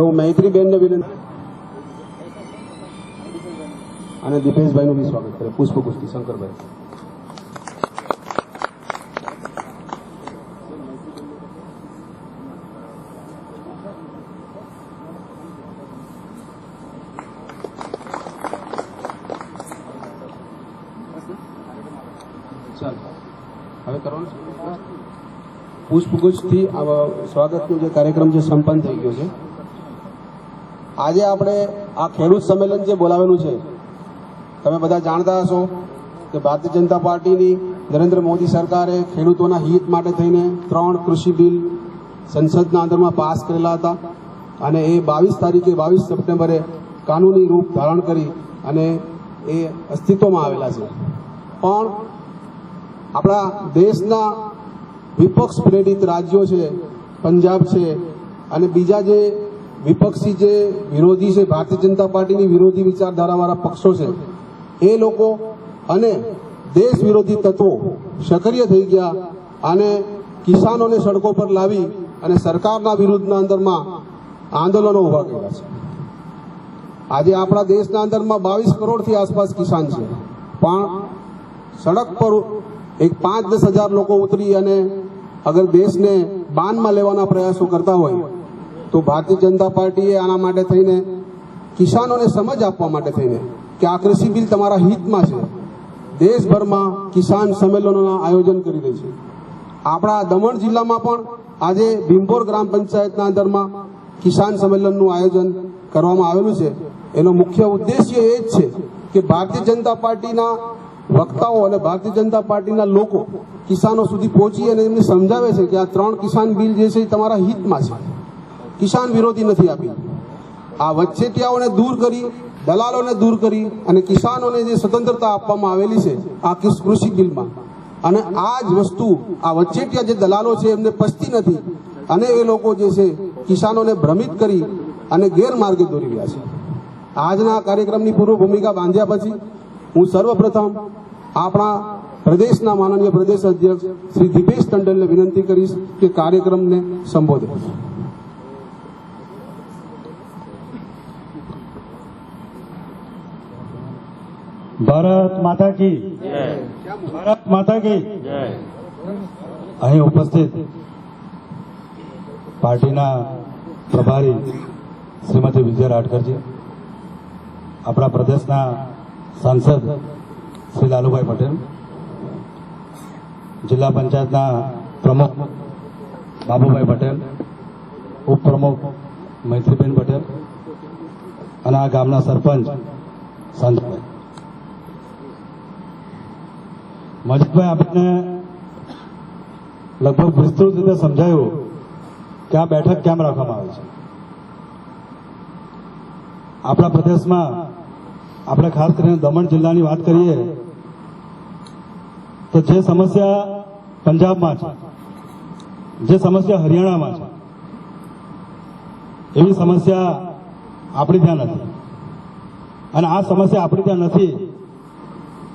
હવે હું મૈત્રીબેનને વિનંતી અને દીપેશભાઈનું બી સ્વાગત કરે પુષ્પ કુસ્તી શંકરભાઈ? પુષ્પગુચ્છથી સ્વાગતનો જે કાર્યક્રમ છે, સંપન્ન થઈ ગયો છે. આજે આપણે આ ખેડૂત સંમેલન જે બોલાવેલું છે, તમે બધા જાણતા હશો કે ભારતીય જનતા પાર્ટીની નરેન્દ્ર મોદી સરકારે ખેડૂતોના હિત માટે થઈને ત્રણ કૃષિ બિલ સંસદના અંદરમાં પાસ કરેલા હતા અને એ બાવીસ તારીખે બાવીસ સપ્ટેમ્બરે કાનૂની રૂપ ધારણ કરી અને એ અસ્તિત્વમાં આવેલા છે. પણ આપણા દેશના વિપક્ષ પ્રેરિત રાજ્યો છે, પંજાબ છે અને બીજા જે વિપક્ષી જે વિરોધી છે, ભારતીય જનતા પાર્ટીની વિરોધી વિચારધારાવાળા પક્ષો છે, એ લોકો અને દેશ વિરોધી તત્વો સક્રિય થઈ ગયા અને કિસાનોને સડકો પર લાવી અને સરકારના વિરુદ્ધના અંદરમાં આંદોલનો ઊભા કર્યા છે. આજે આપણા દેશના અંદરમાં બાવીસ કરોડથી આસપાસ કિસાન છે, પણ સડક પર એક પાંચ દસ હજાર લોકો ઉતરી અને અગર દેશને બાનમાં લેવાના પ્રયાસો કરતા હોય તો ભારતીય જનતા પાર્ટીએ આના માટે થઈને કિસાનોને સમજ આપવા માટે થઈને કે આ કૃષિ બિલ તમારા હિતમાં છે. દેશભરમાં કિસાન સંમેલનોના આયોજન કરી રહી છે. આપણા દમણ જિલ્લામાં પણ આજે ભીમપોર ગ્રામ પંચાયતના અંદરમાં કિસાન સંમેલનનું આયોજન કરવામાં આવેલું છે. એનો મુખ્ય ઉદ્દેશ્ય એ જ છે કે ભારતીય જનતા પાર્ટીના વક્તાઓ અને ભારતીય જનતા પાર્ટીના લોકો કિસાનો સુધી પહોંચી અને એમને સમજાવે છે કે આ ત્રણ કિસાન બિલ જે છે એ તમારા હિતમાં છે. કિસાન વિરોધી નથી આપી. આ વચ્ચેટિયાઓને દૂર કરી, દલાલોને દૂર કરી અને કિસાનોને જે સ્વતંત્રતા આપવામાં આવેલી છે, આ કૃષિ બિલમાં. અને આ જ વસ્તુ, આ વચ્ચેટિયા જે દલાલો છે, એમને પચતી નથી. અને એ લોકો જે છે, કિસાનોને ભ્રમિત કરી અને ગેરમાર્ગે દોરી રહ્યા છે. આજના કાર્યક્રમની પૂર્વ ભૂમિકા બાંધ્યા પછી, હું સર્વપ્રથમ આપણા પ્રદેશના માનનીય પ્રદેશ અધ્યક્ષ શ્રી દીપેશ ટંડેલને વિનંતી કરીશ કે કાર્યક્રમને સંબોધે. ભારત માતા કી ભારત માતા કી અહીં ઉપસ્થિત પાર્ટીના પ્રભારી શ્રીમતી વિજય રાઠકરજી આપણા પ્રદેશના સાંસદ શ્રી લાલુભાઈ પટેલ જિલ્લા પંચાયતના પ્રમુખ બાબુભાઈ પટેલ ઉપપ્રમુખ મૈત્રીબેન પટેલ અને આ ગામના સરપંચ સંજયભાઈ મજીદભાઈ આપણને લગભગ વિસ્તૃત રીતે સમજાયું કે આ બેઠક કેમ રાખવામાં આવે છે. આપણા પ્રદેશમાં આપણે ખાસ કરીને દમણ જિલ્લાની વાત કરીએ તો જે સમસ્યા પંજાબમાં છે, જે સમસ્યા હરિયાણામાં છે, એવી સમસ્યા આપણી ત્યાં નથી. અને આ સમસ્યા આપણી ત્યાં નથી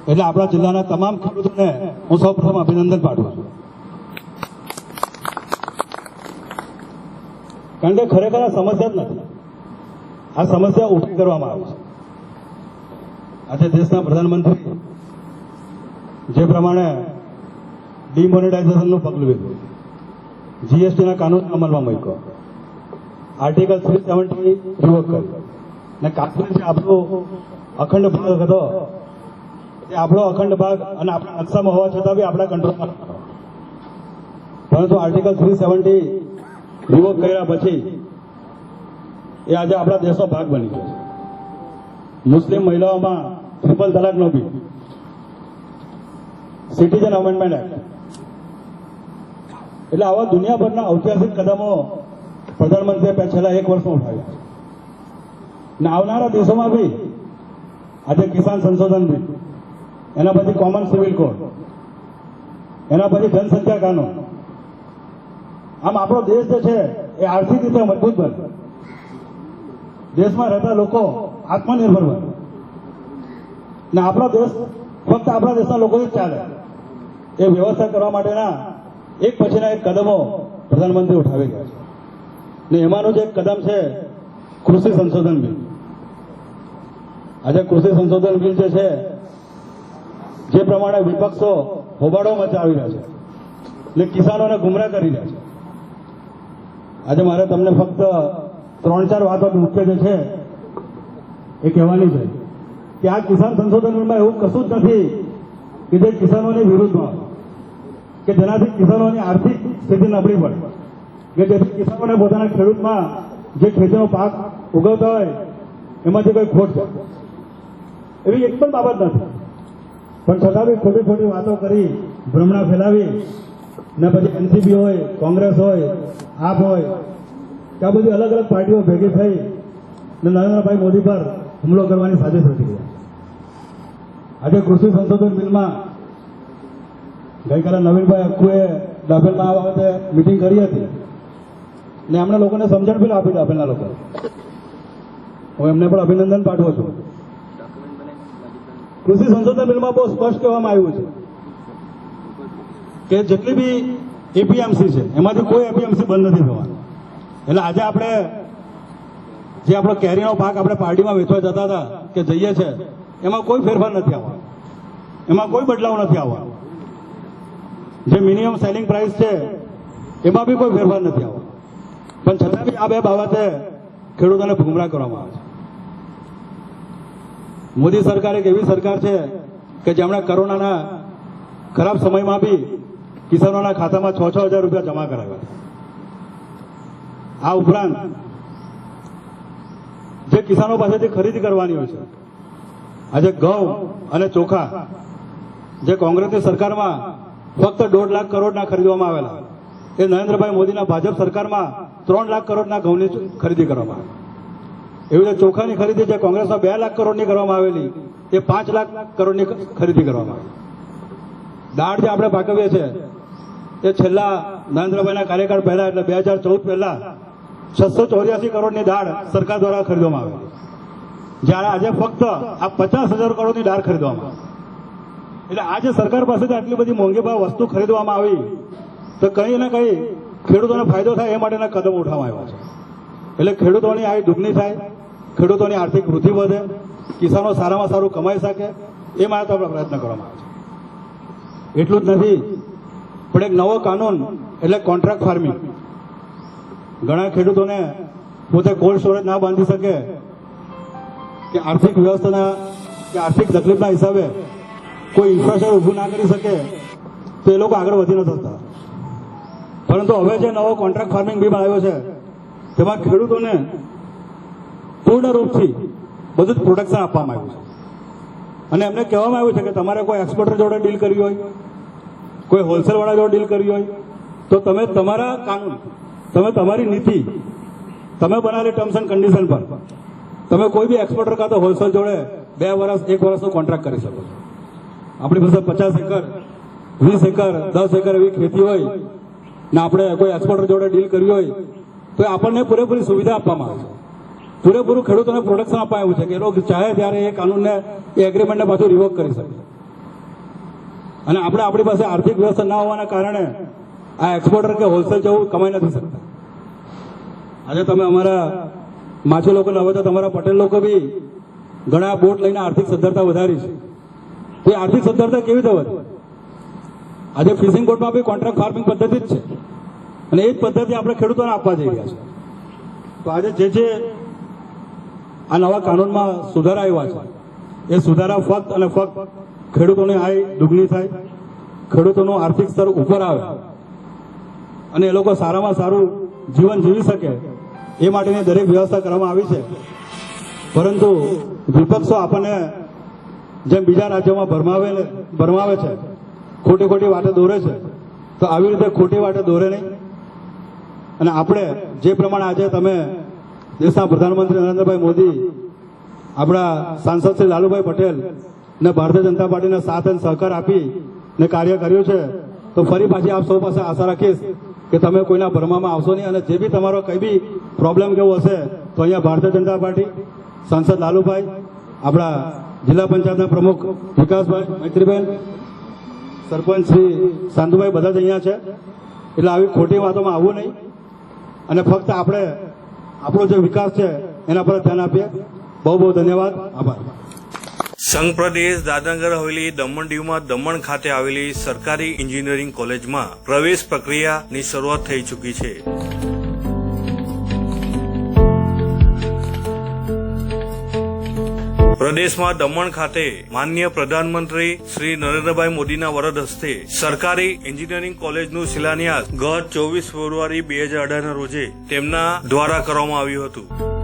એટલે આપણા જિલ્લાના તમામ ખેડૂતોને હું સૌપ્રથમ અભિનંદન પાઠવું છું. કારણ કે ખરેખર આ સમસ્યા જ નથી. આ સમસ્યા ઊભી કરવામાં આવી છે. આજે દેશના પ્રધાનમંત્રી જે પ્રમાણે ડિમોનેટાઇઝેશનનું પગલું લીધું જીએસટીના કાનૂન અમલમાં મૂક્યો. આર્ટિકલ થ્રી સેવન્ટી રિવોક કર્યું ને કાશ્મીર જે આપણો અખંડ ભાગ હતો એ આપણો અખંડ ભાગ અને આપણા નકશામાં હોવા છતાં બી આપણા કંટ્રોલમાં. પરંતુ આર્ટિકલ થ્રી સેવન્ટી રિવોક કર્યા પછી એ આજે આપણા દેશનો ભાગ બની ગયો મુસ્લિમ મહિલાઓમાં ટ્રિપલ તલાકનો બી સિટીઝન અમેન્ડમેન્ટ એક્ટ એટલે આવા દુનિયાભરના ઐતિહાસિક કદમો પ્રધાનમંત્રીએ છેલ્લા એક વર્ષમાં ઉઠાવ્યા ને આવનારા દિવસોમાં બી આજે કિસાન સંશોધન બિલ એના પછી કોમન સિવિલ કોડ એના પછી જનસંખ્યા કાનૂન. આમ આપણો દેશ જે છે એ આર્થિક રીતે મજબૂત બને દેશમાં રહેતા લોકો આત્મનિર્ભર બને ને આપણો દેશ ફક્ત આપણા દેશના લોકોથી જ ચાલે. એ વ્યવસ્થા કરવા માટેના એક પછીના એક કદમો પ્રધાનમંત્રી ઉઠાવી રહ્યા છે. ને એમાંનું જે એક કદમ છે કૃષિ સંશોધન બિલ. આજે કૃષિ સંશોધન બિલ જે છે જે પ્રમાણે વિપક્ષો હોબાળો મચાવી રહ્યા છે, એટલે કિસાનોને ગુમરાહ કરી રહ્યા છે. આજે મારે તમને ફક્ત ત્રણ ચાર વાતો મુખ્ય જે છે એ કહેવાની છે કે આ કિસાન સંશોધન બિલમાં એવું કશું જ નથી કે જે કિસાનોની વિરુદ્ધમાં, કે જેનાથી કિસાનોની આર્થિક સ્થિતિ નબળી પડે, કે જેથી કિસાનોને પોતાના ખેડૂતમાં જે ખેતીનો પાક ઉગવતા હોય, એમાંથી કોઈ ખોટ જાય. એવી એક પણ બાબત નથી. પણ છતાં બી ખોટી ખોટી વાતો કરી, ભ્રમણા ફેલાવી, ને પછી એનસીપી હોય, કોંગ્રેસ હોય, આપ હોય આ બધી અલગ અલગ પાર્ટીઓ ભેગી થઈ, ને નરેન્દ્રભાઈ મોદી પર હુમલો કરવાની સાજિશ રચી ગયા આજે કૃષિ સંશોધન બિલમાં ગઈકાલે નવીનભાઈ અક્કુએ દાભેલમાં આ બાબતે મિટિંગ કરી હતી. ને એમણે લોકોને સમજણ પણ આપી દાભેલના લોકો. હું એમને પણ અભિનંદન પાઠવું છું. કૃષિ સંશોધન બિલમાં બહુ સ્પષ્ટ કહેવામાં આવ્યું છે કે જેટલી બી એપીએમસી છે, એમાંથી કોઈ એપીએમસી બંધ નથી થવાની. એટલે આજે આપણે જે આપણો કેરીનો પાક આપણે પાર્ટીમાં વેચવા જતા હતા, કે જઈએ છે, એમાં કોઈ ફેરફાર નથી આવવાનો. એમાં કોઈ બદલાવ નથી આવવાનો. જે મિનિમમ સેલિંગ પ્રાઇસ છે, એમાં બી કોઈ ફેરફાર નથી આવવાનો. પણ છતાં બી આ બે બાબતે ખેડૂતોને ગુમરાહ કરવામાં આવે છે. મોદી સરકાર એક એવી સરકાર છે કે જેમણે કોરોનાના ખરાબ સમયમાં બી કિસાનોના ખાતામાં છ છ હજાર રૂપિયા જમા કરાવ્યા આ ઉપરાંત જે કિસાનો પાસેથી ખરીદી કરવાની હોય છે, આજે ઘઉં અને ચોખા જે કોંગ્રેસની સરકારમાં ફક્ત દોઢ લાખ કરોડના ખરીદવામાં આવેલા, એ નરેન્દ્રભાઈ મોદીના ભાજપ સરકારમાં ત્રણ લાખ કરોડના ઘઉંની ખરીદી કરવામાં આવી. એવી રીતે ચોખાની ખરીદી જે કોંગ્રેસમાં બે લાખ કરોડની કરવામાં આવેલી, એ પાંચ લાખ કરોડની ખરીદી કરવામાં આવી. દાળ જે આપણે પાકવીએ છીએ, એ છેલ્લા નરેન્દ્રભાઈના કાર્યકાળ પહેલા એટલે બે હજાર ચૌદ પહેલા છસો ચોર્યાસી કરોડની દાળ સરકાર દ્વારા ખરીદવામાં આવી. જ્યારે આજે ફક્ત આ પચાસ હજાર કરોડની દાળ ખરીદવામાં આવી. એટલે આજે સરકાર પાસેથી આટલી બધી મોંઘી ભાવ વસ્તુ ખરીદવામાં આવી, તો કંઈ ને કંઈ ખેડૂતોને ફાયદો થાય એ માટેના કદમ ઉઠાવવામાં આવ્યા છે. એટલે ખેડૂતોની આય દુગની થાય, ખેડૂતોની આર્થિક વૃદ્ધિ વધે, કિસાનો સારામાં સારું કમાઈ શકે, એ માટે આપણે પ્રયત્ન કરવામાં આવે છે. એટલું જ નથી, પણ એક નવો કાનૂન એટલે કોન્ટ્રાક્ટ ફાર્મિંગ ઘણા ખેડૂતોને પોતે કોલ્ડ સ્ટોરેજ ના બાંધી શકે, કે આર્થિક વ્યવસ્થાના, કે આર્થિક તકલીફના હિસાબે કોઈ ઇન્ફ્રાસ્ટ્રક્ચર ઊભું ના કરી શકે, તો એ લોકો આગળ વધી ન શકતા. પરંતુ હવે જે નવો કોન્ટ્રાક્ટ ફાર્મિંગ બિલ આવ્યો છે તેમાં ખેડૂતોને પૂર્ણ રૂપથી બધું જ પ્રોટેક્શન આપવામાં આવ્યું છે. અને એમને કહેવામાં આવ્યું છે કે તમારે કોઈ એક્સપોર્ટર જોડે ડીલ કરવી હોય, કોઈ હોલસેલવાળા જોડે ડીલ કરવી હોય, તો તમે તમારા કાનૂન, તમે તમારી નીતિ, તમે બનાવેલી ટર્મ્સ એન્ડ કન્ડિશન પર તમે કોઈ બી એક્સપોર્ટર કાં તો હોલસેલ જોડે બે વર્ષ એક વર્ષનો કોન્ટ્રાક્ટ કરી શકો છો. આપણી પાસે પચાસ એકર, વીસ એકર, દસ એકર એવી ખેતી હોય ને આપણે કોઈ એક્સપોર્ટર જોડે ડીલ કરવી હોય તો આપણને પૂરેપૂરી સુવિધા આપવામાં આવે છે. પૂરેપૂરું ખેડૂતોને પ્રોડક્શન આવ્યું છે કે એ લોકો ચાહે ત્યારે એ કાનૂનને, એ એગ્રીમેન્ટને પાછું રિવોક કરી શકે. અને આપણે આપણી પાસે આર્થિક વ્યવસ્થા ના હોવાના કારણે આ એક્સપોર્ટર કે હોલસેલ જેવું કમાઈ નથી શકતા. આજે તમે અમારા માછી લોકોને હવે તો તમારા પટેલ લોકો બી ઘણા બોટ લઈને આર્થિક સદ્ધરતા વધારી છે. તો આર્થિક સદ્ધરતા કેવી રીતે વધે? આજે ફિશિંગ બોટમાં બી કોન્ટ્રાક્ટ ફાર્મિંગ પદ્ધતિ જ છે. અને એ પદ્ધતિ આપણે ખેડૂતોને આપવા જઈ રહ્યા છે તો આજે જે જે આ નવા કાનૂનમાં સુધારા આવ્યા છે, એ સુધારા ફક્ત અને ફક્ત ખેડૂતોની આય દુગની થાય, ખેડૂતોનું આર્થિક સ્તર ઉપર આવે, અને એ લોકો સારામાં સારું જીવન જીવી શકે, એ માટેની દરેક વ્યવસ્થા કરવામાં આવી છે. પરંતુ વિપક્ષો આપણને જેમ બીજા રાજ્યોમાં ભરમાવે ભરમાવે છે ખોટી ખોટી વાટે દોરે છે, તો આવી રીતે ખોટી વાટે દોરે નહીં. અને આપણે જે પ્રમાણે આજે તમે દેશના પ્રધાનમંત્રી નરેન્દ્રભાઈ મોદી, આપણા સાંસદ શ્રી લાલુભાઈ પટેલ ને ભારતીય જનતા પાર્ટીને સાથ અને સહકાર આપી ને કાર્ય કર્યું છે, તો ફરી પાછી આપ સૌ પાસે આશા રાખીશ કે તમે કોઈના ભરમામાં આવશો નહીં અને જે બી તમારો કંઈ બી પ્રોબ્લેમ કેવો હશે, તો અહીંયા ભારતીય જનતા પાર્ટી, સાંસદ લાલુભાઈ, આપણા જિલ્લા પંચાયતના પ્રમુખ વિકાસભાઈ મૈત્રીબેન, સરપંચ શ્રી સાંધુભાઈ બધા જ અહીંયા છે. એટલે આવી ખોટી વાતોમાં આવવું નહીં. અને ફક્ત આપણે આપણો જે વિકાસ છે, એના પર ધ્યાન આપીએ. બહુ બહુ ધન્યવાદ. આભાર. સંઘ પ્રદેશ દાદનગર હવેલી દમણ દીવમાં દમણ ખાતે આવેલી સરકારી એન્જિનિયરિંગ કોલેજમાં પ્રવેશ પ્રક્રિયાની શરૂઆત થઈ ચૂકી છે. પ્રદેશમાં દમણ ખાતે માન્ય પ્રધાનમંત્રી શ્રી નરેન્દ્રભાઈ મોદીના વરદ હસ્તે સરકારી એન્જિનિયરિંગ કોલેજનું શિલાન્યાસ ગત ચોવીસ ફેબ્રુઆરી બે હજાર અઢારના રોજે તેમના દ્વારા કરવામાં આવ્યું હતું.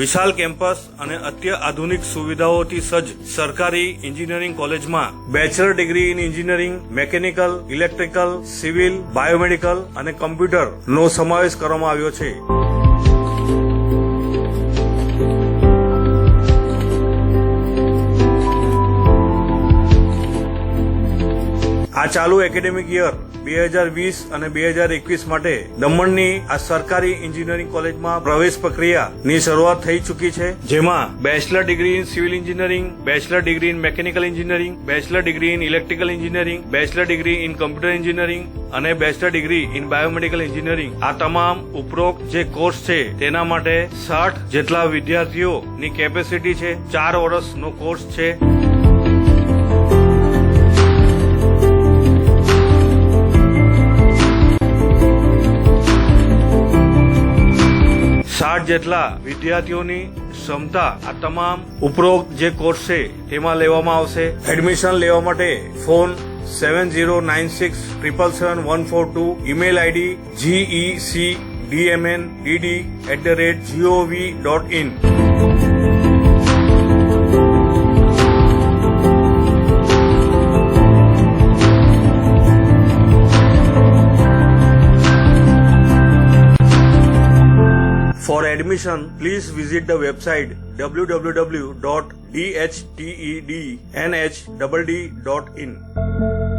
વિશાળ કેમ્પસ અને અત્યાધુનિક સુવિધાઓથી સજ્જ સરકારી એન્જિનિયરિંગ કોલેજમાં bachelor degree in engineering, mechanical, electrical, civil, biomedical અને કમ્પ્યુટર નો સમાવેશ કરવામાં આવ્યો છે. આ ચાલુ એકેડેમિક યર બે હજાર વીસ અને બે હજાર એકવીસ માટે દમણની આ સરકારી એન્જિનિયરિંગ કોલેજમાં પ્રવેશ પ્રક્રિયાની શરૂઆત થઈ ચૂકી છે, જેમાં bachelor degree in civil engineering bachelor degree in mechanical engineering bachelor degree in electrical engineering bachelor degree in computer engineering અને bachelor degree in biomedical engineering આ તમામ ઉપરોક્ત જે કોર્સ છે, તેના માટે સાઠ જેટલા વિદ્યાર્થીઓની કેપેસિટી છે, ચાર વર્ષનો કોર્સ છે. સાઠ જેટલા વિદ્યાર્થીઓની ક્ષમતા આ તમામ ઉપરોક્ત જે કોર્સ છે, તેમાં લેવામાં આવશે. એડમિશન લેવા માટે phone seven zero nine six triple seven one four two email I D G E C D M N D D at the rate G O V dot in admission, please visit the website www.dhtednh.in.